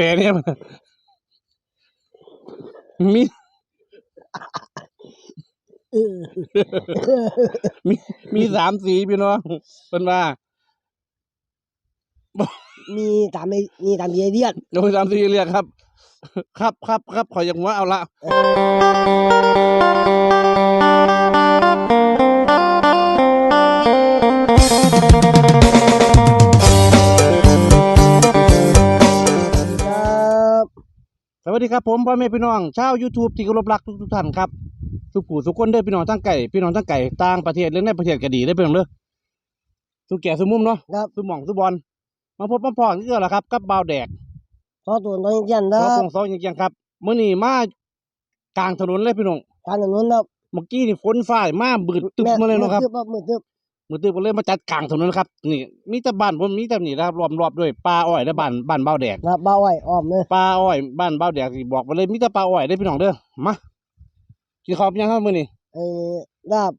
ปรเนี่ยมีเออมีมีสามสีพี่น้องเป็นว่า มีตามไม่มีตามเยเดียนโดยสามสีเรียกครับ ครับครับครับขออย่างว่าเอาละ สวัสดีครับผมพ่อแม่พี่น้องชาว YouTube ที่เคารพรักทุกทุกๆท่านครับทุกผู้ทุกคนเด้อพี่น้องทั้งไก่พี่น้องทั้งไก่ต่างประเทศหรือในประเทศก็ดีได้อพี่น้องเด้อทุกแก่ทุกมุมเนาะครับทุกหม่องทุกบอลมาพบมาพอกันก็แล้วครับกับบ่าวแดกขอตัวน้องยันคซรัอบคงซอยังยังครับมื้อนี้มากลางถนนเลยพี่น้องการถนนครับเมื่อกี้นี่ฝนฟ้ามาบืดตึบมาเลยเนาะครับมือตึบ มือตึบมือตึบก็เลยมาจัดกลางถนนครับ นี่มีแต่บ้านผมมีแต่นี่นะครับรอบๆด้วยป่าอ้อยและบ้านบ้านบ่าวแดกครับบ้าไว้อ้อมเลยป่าอ้อยบ้านบ่าวแดกสิบอกไปเลยมีแต่ป่าอ้อยเด้อพี่น้องเด้อมากินข้าวยังครับมื้อนี้ไอ้ดาบ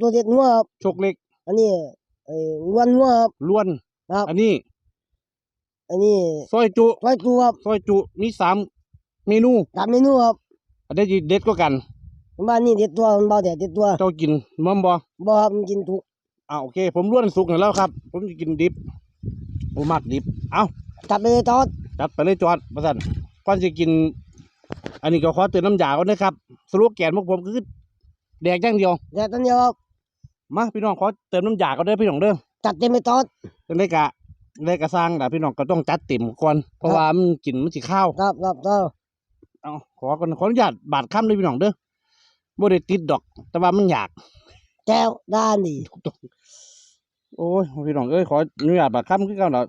ตัวเด็ดหัวครับโชคเล็ก อันนี้ไอ้วันหัวครับล้วนครับ อันนี้ อันนี้ซอยจุร้อยตัวครับซอยจุมีสามเมนูตามเมนูครับอันนี้เด็ดก็กันบ้านนี้เด็ดตัวมันเบาแต่เด็ดตัวเจ้ากินมั่มบ่บ่ครับมันกินถูก อ่าโอเค ผมล้วนสุกแล้วครับ ผมจะกินดิบผมมักดิบ เอาจับไปเลยจอดจัดไปเลยจอดประสันก่อนจะกิน อันนี้ก็ขอเตือนน้ำยาก่อนนะครับสรุปแกนพวกผมคือแดกอย่างเดียวแต่ตอนเดียวครับมาพี่น้องขอเติมน้ำยาก็ได้อพี่น้องเด้อจัดเต็มไปจอดจังได้กะได้กะสร้างแต่พี่น้องก็ต้องจัดเต็มก่อนเพราะว่ามันกินมันสิข้าวครับครับครับเอาขอก่อนขออนุญาตบาดค่ำเลยพี่น้องเด้อบ่ได้ติดดอก แต่ว่ามันอยากแก้วด้านดี โอ้ยพี่น้องเอ้ยขออนุญาตบาดค่ำคือกันเนาะ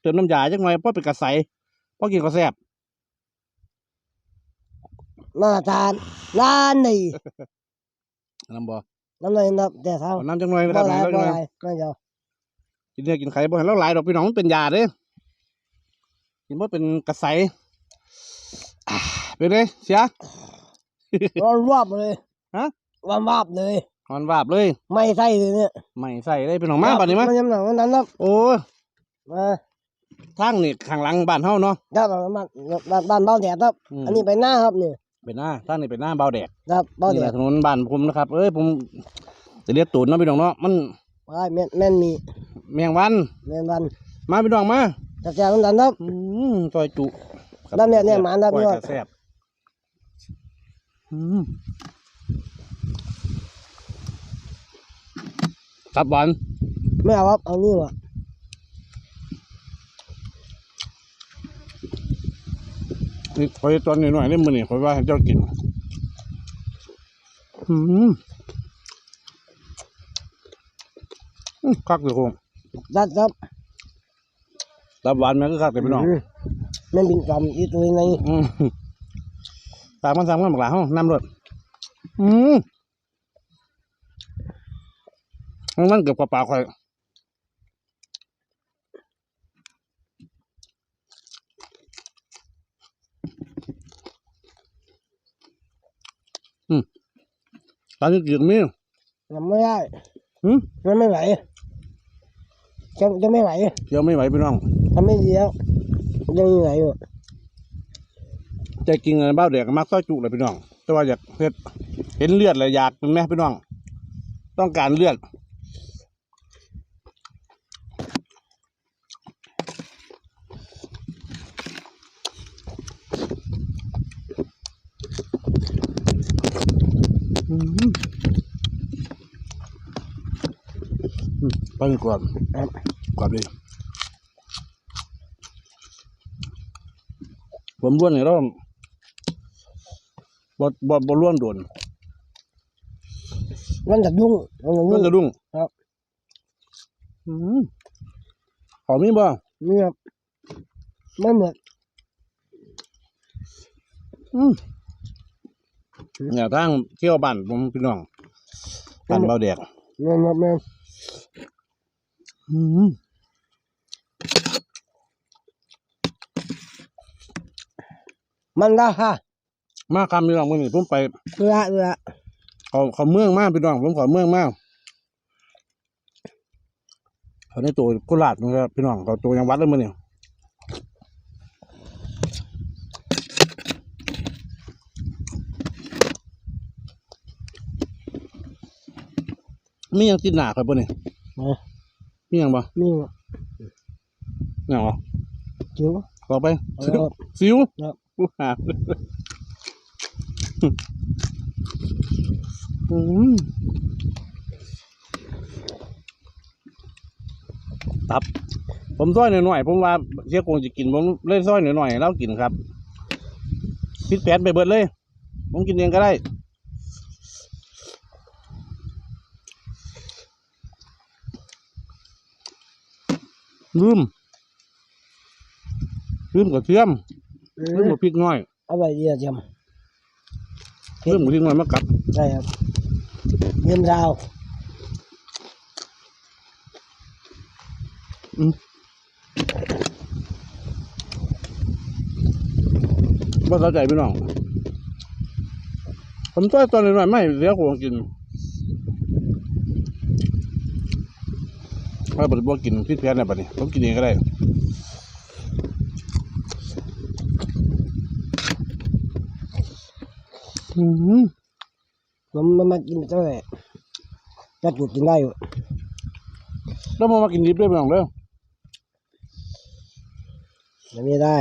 เติมน้ำยาจังหน่อยเพราะเป็นกระใสเพราะกินก็แซ่บมาตรฐานด้านดีน้ำบ่น้ำเลยนับแต่เท่าเอาน้ำจังหน่อยบ่ครับหลายน้ำจับ่งหหน่อยลายนั่นเดียวกินเนื้อกินไข่บ่ให้เราหลายดอกพี่น้องมันเป็นยาเด้กินบ่เป็นกระใสอ่าเป็นไงเสียร้อนวาบเลยฮะร้อนวาบเลย หอนวาบเลย ไม่ใช่เลยเนี่ยไม่ใส่ได้พี่น้องมาบัดนี้มั้ยมันยังหนังนั้นครับโอ้ยมาทางนี่ข้างหลังบ้านเฮาเนาะครับบ้านบ้านบ้านเบาแดดครับมอันนี้ไปหน้าครับนี่เป็นหน้าทางนี่เป็นหน้าเบาแดดครับเบานี่แดแหดละถนนบ้านผมนะครับเอ้ยผมจะเรียกตูนเนาะพี่น้องเนาะมันไปแม่นแม่นมีแมงวันแม่นวัน มาพี่น้องมาจับแจกกันครับอืมซอยจุด้านเนี่ยเนี่ยหมาด้านก้อยเนี่ยกระแซบอืม ตับบอลไม่เอาครับเอานี่วะนี่คอยตอนนี้หน่อยนี่มือนี่คอยว่าให้เจ้ากินอืมอืมคักเลยคงดัดครับตับหวานแม่ก็คักเลยพี่น้องมแม่นบินกล่อมอีตัวในอืมสามมันสามมันบักหลาห้องน้ำรถอืม มันเกือบกว่าปากคอยอืมตอนนี้กินมีทำไม่ได้หืมมันไม่ไหวจะจะไม่ไหวเดี๋ยวไม่ไหวพี่น้องทำไม่ดีแล้วยังไม่ไหวอยู่ใจกินเงินบ้าเด็กมักซอยจุเลยพี่น้อง แต่ว่าอยากเฮ็ดเห็นเลือดเลยอยากเป็นแม่พี่น้อง ต้องการเลือด อืมไปดีกว่าครับกว่าดีผมล้วนเนี่ยเราบ่บ่บ่ล้วนโดนมันจะยุ่งมันจะล้ยุ่วนงจะดุ้งครับอืมหอมมีบ่นี่ครับไม่เหมือนอืมเนี่ยทางเที่ยวบ้านผมพี่น้องบ้านเบาแดกแม่นครับแม่นอื มันละค่ะ มาคำพี่องมื่อนี้ผมไปละละเขาเขาเมืองมากพี่น้องผมขอเมืองมากเขาในตัวกุหลาบนะครับพี่น้องเขาตัวยังวัดเลยมื่อนี้ไม่ยังติดหนาครับพวกนี้ มีหยังบ่นี่หยังบ่จิ๋วขอไปเอาสิวครับสิวครับกูหาอืมตับ ผมซอยหน่อยๆผมว่าเสียโกงจะกิน ผมเล่นซอยหน่อยๆให้เรากินครับพิดแผนไปเบิดเลย ผมกินเองก็ได้ ลืมลืมกับเทียมอืลืมมกับพริกน้อยอร่อยดีอะจลืมกับพริกน้อยมากัดำใช่ครับเยี่ยมราวว่าเข้าใจพี่น้องผมต้อยตอนหน่อยๆไม่เสียโกงกิน ถ้าบริบกินพริกแพนเนี่ยบัดนี้ผมกินเองก็ได้อืมผมมันมากินเท่าไหร่จะจุดกินได้อยู่แล้วมามากินดิบด้วยพี่น้องเด้อยังไม่ได้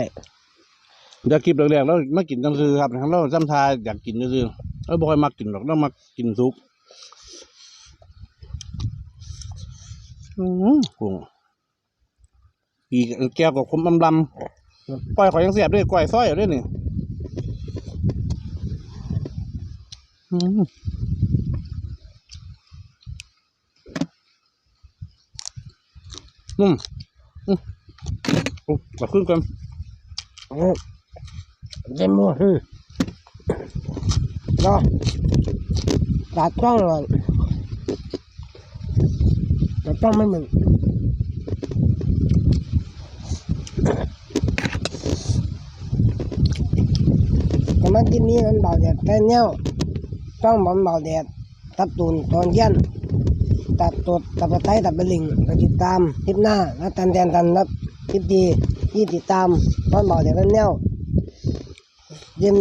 อยากคลิปแรกๆแล้วมากินจังคือครับนะครับเราจำทาอยากกินจังคือเราบ่ค่อยมักกินหรอกเรามักกินซุปอืม กุ้งอีกแก้วกับคมลำลำก้อยขอยยังเสียบด้วยก้อยซอยอยด้วยนี่อืมนุ่มอืมโอ้มาขึ้นกันอืมเต็มมืออืมเนาะตัดช่องเลย ตัดช่องไม่เหมือนแต่มันกินนี้มันเบาแดดแค่เนี้ยช่องมันเบาแดดตับตูนตอนเย็นตัดตดตับปะไตตับไปลิงไปติดตามคลิปหน้าแล้วตันแทนตันนับคลิปดีที่ติดตามตอนเบาแดดแค่เนี้ยยิม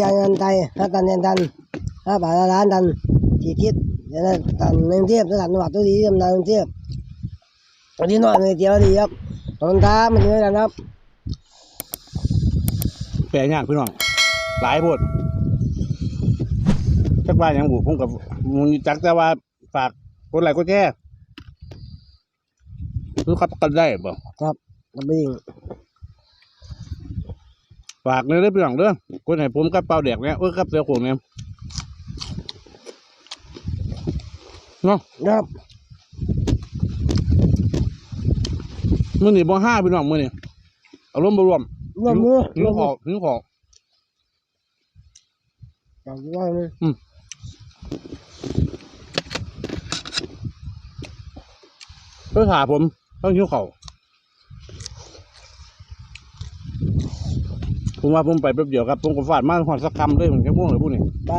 ยานยันไทยถ้าตันยันตันถ้าบาลานตันจีทิศ ยันตันเมืองเทียบสถานจังหวัดตัวดีเยี่ยมนางเทียบวันนี้หน่อยไม่เทียวดีครับตอนท้ามันอยู่กันครับ แปลยากพี่น้องหลายโพดจักว่าหยังบุผมกับมึงจักแต่ว่าฝากกดไลค์กดแชร์คือคับกันได้บ่ครับแล้วไปยิงฝากเลยเด้อพี่น้องเด้อกดให้ผมกับเปาแดกเนี่ยเอ้ยกับเสือโขงเนี่ย เนาะครับมื้อนี้บ่ห้าพี่น้องมื้อนี้อารมณ์บ่รวมรวมมือหิรววมขมืออหิวขอจับว่ามือเพื่อถาผมต้องหิวเขาวผมว่าผมไปแป๊บเดียวครับผมก็ฟาดมาหอดสักคำเลยผมแค่พวกเลยพวกนี้ไป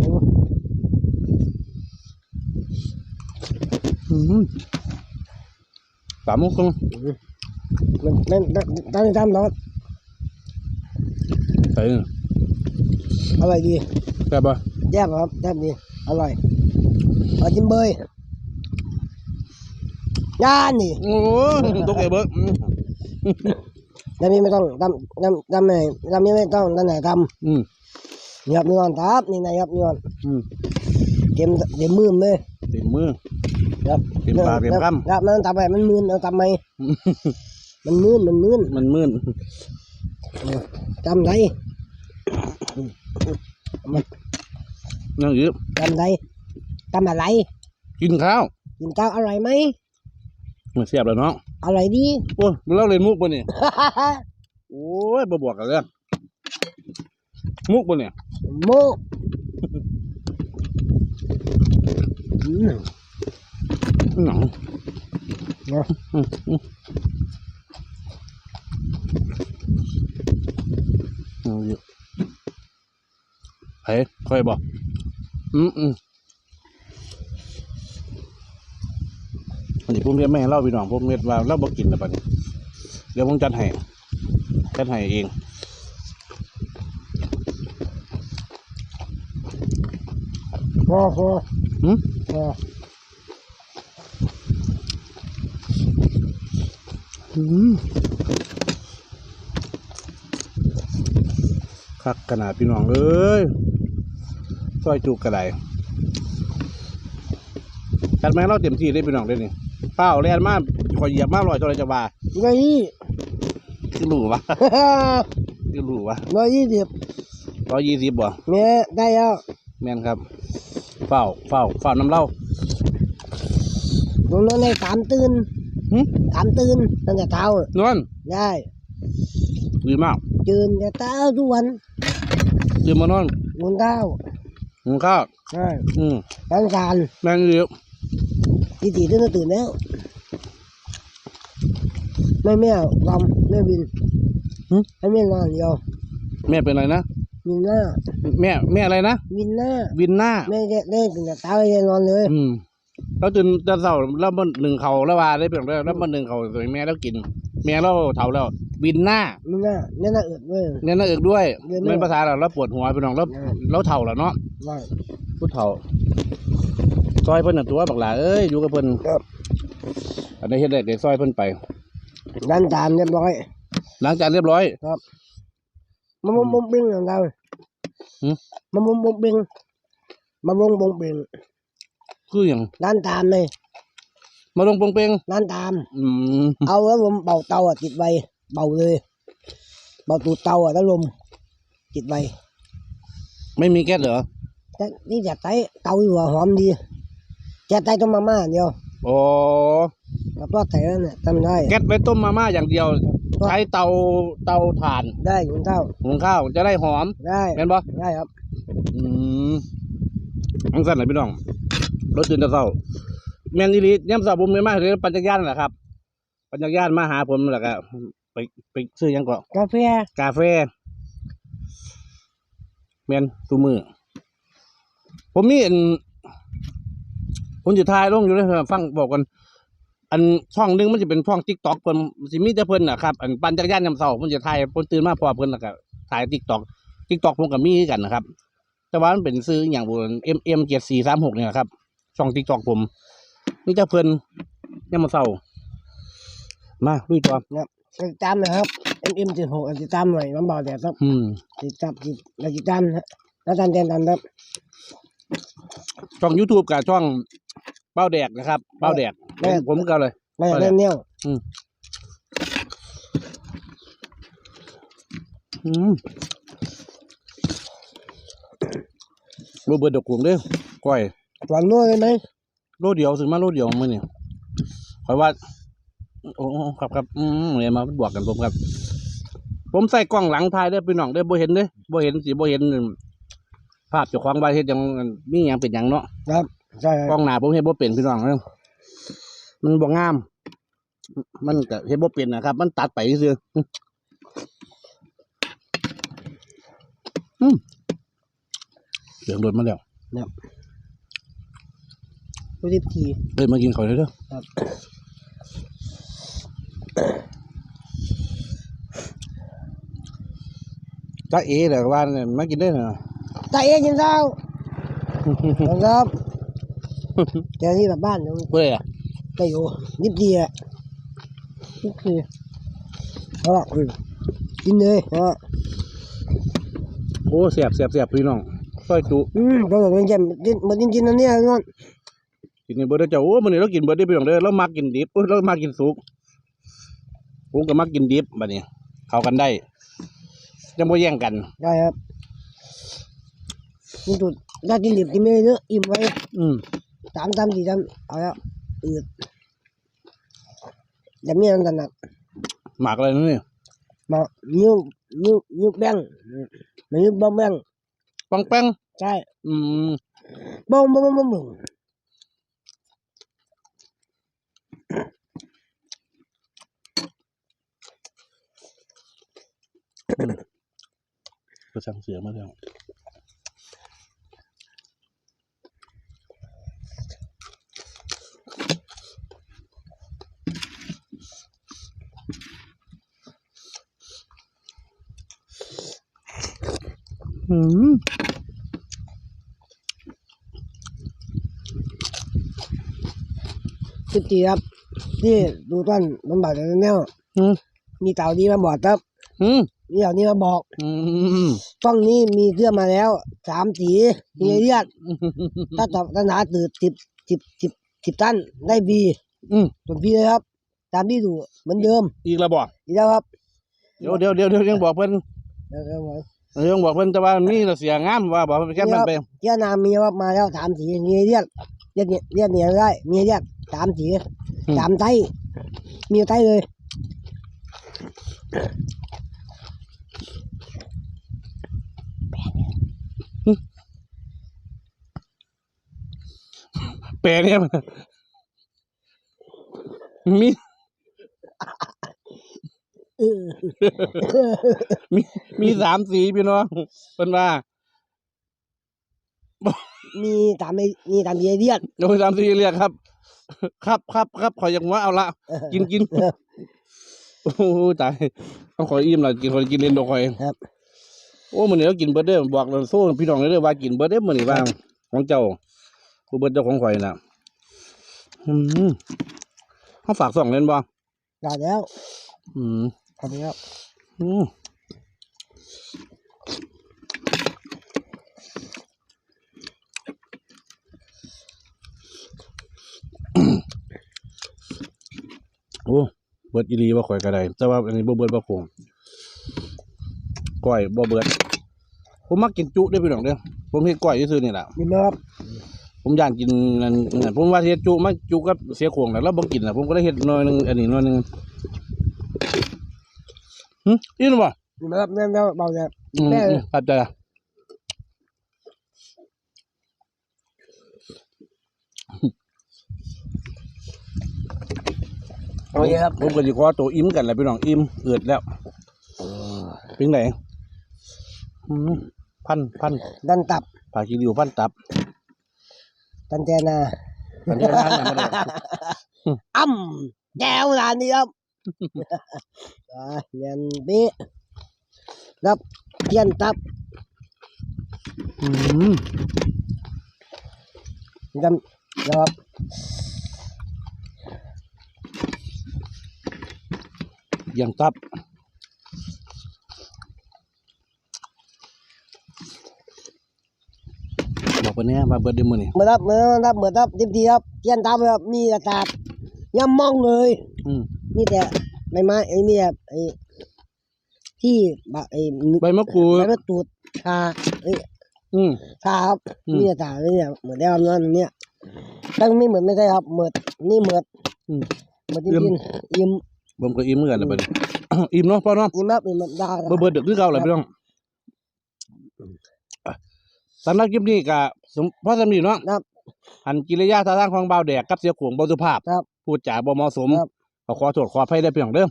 อื้อหือ สามโมงครึ่งมันมันตั้งทำเนาะใส่นี่อร่อยดีแซ่บปะแย่บครับแย่บดีอร่อยเอาจิ้มเบยย่านนี่โอ้ยตกเอเบิร์ดอืมแล้วนี่ไม่ต้องทำทำทำไหนทำนี่ไม่ต้องทำไหนทอืมำนี่ครับนี่ก่อนครับนี่นะครับนี่ก่อนอืมเกมเกมมือมเลยเต็มมือ ครับเต็มปากเต็มคำครับมันทำไปมันมืนเอาทำไมมันมืนมันมืนมันมืดทำไรนั่งอยืบทำไรทำอะไร กินข้าวกินข้าวอร่อยไหมมันเสียบแล้วเนาะอร่อยดีโอ้ยเราเล่นมุกปะเนี่ยโอ้ยบ่บวกกันเลยมุกปะเนี่ยโมอืม หนังเนาะอืมอืมเอาอยู่เฮ้ยค่อยบอกอืมอืมอันนี้ผมเรียกไม่ให้เล่าพี่น้องผมเรียกว่าเล่าบอกกินแล้วปะเนี่ยเดี๋ยวผมจัดให้จัดให้เองพอพอหืมเออ อืม คักขนาดพี่น้องเอ้ยซอยจุกกระไดจัดแม่งเราเต็มที่ได้พี่น้องได้นี่เป้าแล่นมากคอยเหยียบมากลอยตัวไรจะว่าร้อยยี่คือรู้วะคือรู้วะร้อยยี่สิบร้อยยี่สิบบ่เนี่ยได้แล้วแม่นครับเฝ้าเฝ้าเฝ้าน้ำเหล่าตรงนั้นได้สามตื่น หึสามตื่นตั้งแต่เช้านอนได้ดีมากตื่นแต่เช้าทุกวันตื่นมานอนบนเท้าหุงข้าวใช่อืมทางการแม่งเดียวที่สี่ตื่นก็ตื่นแล้วไม่แม่ลำไม่บินให้แม่นอนเดียวแม่เป็นอะไรนะวินหน้า แม่แม่อะไรนะ วินหน้า วินหน้าแม่ได้ได้ตื่นแต่เช้าให้นอนเลย อืม แล้วตื่นตอนเช้าแล้วมันหนึ่งเขาแล้วว่าได้เพียงแล้วแล้วมันหนึ่งเขาสวยแม่แล้วกิน แม่เราเท่าแล้ววินหน้าวินหน้าเนี่ยน่าเอิดด้วยเนี่ยน่าเอกด้วยเรียนไม่เป็นภาษาเราแล้วปวดหัวพี่น้องแล้วแล้วเท่าแล้วเนาะว่าผู้เฒ่าซอยเพิ่นน่ะตัวบักหลาเอ้ยอยู่กับเพิ่นครับอันนี้เฮ็ดได้เด็กซอยเพิ่นไปด้านตามเรียบร้อยหลังจากเรียบร้อยมามุมมุมปิ้งของเราหืมมามุมมุมปิ้งมามุมมุมปิ้ง คืออย่างด้านตามเลยมาลงปงเปงด้านตาม อืมเอาแล้วลมเป่าเตาอะติดไว้เป่าเลยเป่าตูดเตาอะแล้วลมติดไว้ไม่มีแก๊สเหรอแต่นี่จะไต้เตาอยู่อะหอมดีจะไต้ต้มมาม่าเดียวอ๋อกับทอดไข่นั่นเนี่ยทำได้แก๊สไว้ต้มมาม่าอย่างเดียว ใช้เตาเตาถ่านได้อยู่เท่าหุงข้าวจะได้หอมได้แม่นบ่ได้ครับ อืมอังสั่นน่ะพี่น้อง รถตื่นแต่เช้าแม่นอีหลียามเช้าผมไม่มาเลยปั่นจักรยานนั่นแหละครับ ปั่นจักรยานมาหาผมแล้วก็ไปไปซื้อหยังก็กาแฟกาแฟแม่นตูมือผมมีอันผมจะทายลงอยู่เลยฟังบอกกันอันช่องหนึงมันจะเป็นช่องทิกตอกเพิ่นสิมีแต่เพิ่นน่ะครับอันปั่นจักรยานยามเช้าผมจะทายผมตื่นมาพอเพิ่นแล้วก็ถ่ายทิกตอกทิกตอกผมก็มีคือกันนะครับ แต่ว่ามันเป็นซื้ออหย่างบุญ M M เจ็ดสี่สามหกเนี่ยครับ ช่องทิกตอกผมมีแต่เพิ่นยามมาเช้ามาลุยต่อติดตามนะครับ M M จ็ดหกติดตามหน่อยน้ำเบาแดดครับอืมติดตามติดแล้วติดตามนะแล้วตันเตียนตันครับช่อง YouTube กับช่องเป้าแดกนะครับเป้าแดกแม่ผมก็เลยไม่อยากเล่นเนี่ยอืมโรเบิร์ตดอกกุงเด้อก้อยห วานนัวเลยไหมโลเดียวซื้อมาโลเดียวมื้อนี่คอยว่า โอ้ครับครับอืมเนี่ยมาบวกกันผมครับ ผมใส่กล้องหลังถ่ายเด้อพี่น้องเด้อบ่เห็นเด้อบ่เห็นสิบ่เห็น ภาพเจ้าของว่าเฮ็ดหยังมีหยังเป็นหยังเนาะครับใช่กล้องหน้าผมเฮ็ดบ่เป็นพี่น้องเด้อมันบ่งาม มันก็เฮ็ดบ่เป็นนะครับ มันตัดไปซื่ออืมเสียงรถมาแล้ว ดูดิบทีเฮ้ยมากินข้าวเลยเด้อครับจ้าเอ๋เด้อว่าเนี่ยมากินได้อเนาะตาเอ๋กินข้าวครับเดี๋ยวนี้กลับบ้านเดี๋ยวเพื่ออะไปอยู่ดิบดีอะโอเคเอาละอืมกินเลยเอาละโอ้เสียบเสียบเสียบพี่น้องซอยจุอืมต้องบอกเย็นๆกินเหมือนกินๆนั่นเนี่ยนอน กินในเบอร์เด้อเจ้าโอ้มื้อนี้เรากินเบอร์ได้อพี่น้องเด้อเรามักกินดิบโอ้ยเรามักกินสุกผมก็มักกินดิบบัดนี้ เข้ากันได้ยังบ่แย่งกัน ได้ครับนี่จุดถ้ากินดิบกินไม่ได้เยอะอิ่มไว้ อืมสามสามสี่สามเอาแล้วอืดอย่ามีอันถนัดหมากอะไรนั่นนี่มานิ้วนิ้วนิ้วแบงมันนิ้วบ้องแบงปังแป้งใช่ อืมบ้องบ้องบ้องบ้อง บ้องก็สั่งเสียมาแล้วอืมสิบจีครับที่ดูต้นมันบอกแต่แนวอืมมีเต่าดีมาบอกครับ อืม มีเต่านี้มาบอกอืมช่องนี้มีเสื้อมาแล้วสามสีมีเลือดถ้าตอบตัญหาตื่นสิบสิบสิบสิบตันได้ฟรีอืมส่วนฟรีเลยครับ ตามที่ดูเหมือนเดิมอีกแล้วบอกอีกแล้วครับเดี๋ยวเดี๋ยวเดี๋ยวเดี๋ยวยังบอกเพิ่นเดี๋ยวเดี๋ยวผมยังบอกเพิ่นแต่ว่ามีแต่เสียงามว่าบอกแค่มันไปเจ้านามมีว่ามาแล้วสามสีมีเลือดเลือดเนี่ยเลือดเนี่ยได้ มีเลือดสามสีสามไตมีไตเลย แปลเนี่ยมันมีเออมีมีสามสีพี่น้องเพิ่นว่า มีตามไม่มีตามมีเลือดโดยสามสีเรียกครับ ครับครับครับขออย่างว่าเอาละกินกินโอ้โหตายต้องขออิ่มละกินคนกินเล่นดอกคอยครับโอ้มื้อนี้เรากินเบิดเด้อบอกเราสู้พี่น้องเด้อว่ากินเบิดเด้อมื้อนี้ว่าของเจ้า ผู้เบิดเจ้าของข่อยน่ะอืมเฮาฝากส่องเล่นบ่ได้แล้วอืมครับแล้วอืมโอ้เบิดอีหลีว่าข่อยก็ได้แต่ว่าอันนี้บ่เบิดบ่คงก้อยบ่เบิดผมมักกินจุได้อพี่น้องเด้อผมเฮ็ดก้อยซื่อๆนี่แหละมีไหมครับ ผมอยากกินนั่นนั่นผมว่าเฮ็ดจุมาจุกับเสียโขวงแล้วเราบ่กินน่ะผมก็เลยเฮ็ดหน่อยหนึงอันนี้หน่อยหนึงหึอีนบ่มีไหมครับแม่แม่เบาเนี่ย อืมแม่ อืมครับจ้ะโอเคครับผมก็สิขอตัวอิ่มกันแหละพี่น้องอิ่มเอือดแล้วเป็นไงอืมพันพันดันตับผาคิริวพันตับ ตันเจนามันจะนานอย่างไรอ้ำแก้วร้านนี้ครับอ่าเงินเบี้ครับเทียนตับอืมดำครับอย่างตับบอกไปเนี่ยมาเบิดเดยวมือนี่เมื่อรับเมื่อรับเมื่อรับทิมทีครับเทียนตับครับมีอากาศย่ำมองเลยอืมมีแต่ใบไม้ไอ้เนี่ยไอ้ที่บะไอ้ใบมะกรูใบดมะกรูดชาเอ้ยอืมชาครับอืมมีแต่ชาเลยเนี่ยเหมือนได้รับนั่นเนี่ยตั้งไม่เหมือนไม่ใช่ครับเหมือนนี่เหมือนอืมเหมือนจริงๆอิ่มผมก็อิ่มเหมือนกันแล้วบัดนี้อิ่มเนาะพ่อเนาะอิ่มครับอิ่มแบบได้ครับเบิดเบิดดึกคือเก่าแหละพี่น้องอะสำหรับคลิปนี้ก็ สมพ่อสำนีเนาะครับหันกิริยาท่าทางของเบาวแดกกับเสียขวงบ่สุภาพครับพูดจาบ่เหมาะสมครับก็ขอโทษขออภัยได้พี่น้องเด้อ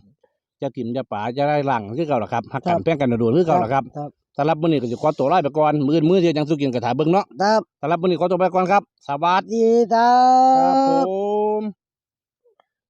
จะถิ่มจะป่าจะได้หลังคือเก่าล่ะครับหักครักับนแป้งกันโดนคือเก่าล่ะครับครับสำหรับมื้อนี้ก็จะขอตัวลาไปก่อนมื้อมื้อเดียวยังสุกินกระถาเบิ่งเนาะครับสำหรับมื้อนี้ขอตัวไปก่อนครับสวัสดี ดีครัครับผบม